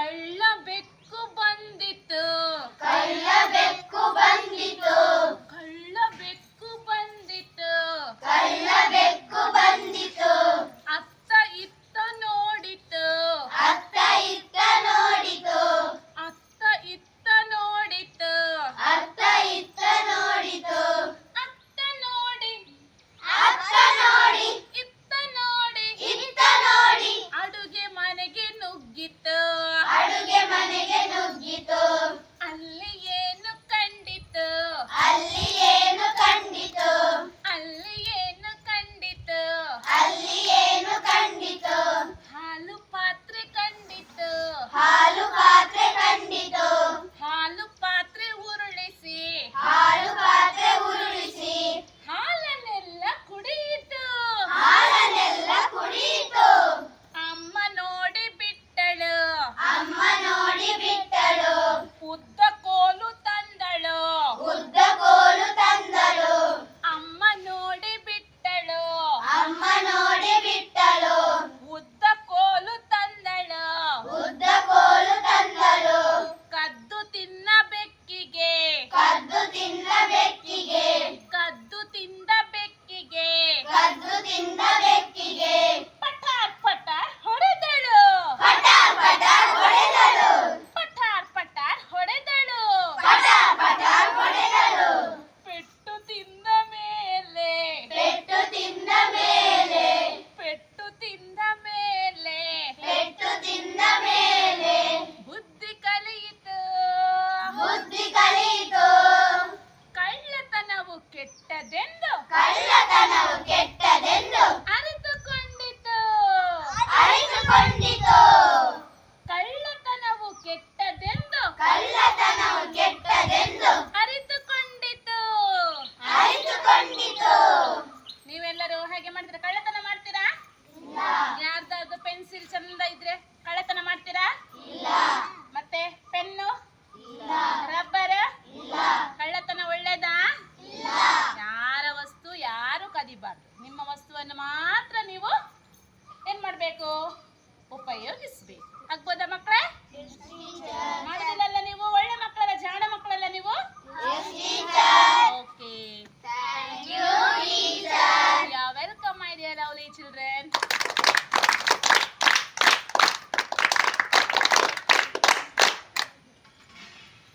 ಕಳ್ಳ ಬೆಕ್ಕು ಬಂದಿತ್ತು. ಕಳ್ಳ ಬೆಕ್ಕು bye bye. ko, Upayong Isbe. Agpo na makre? Yes, teacher.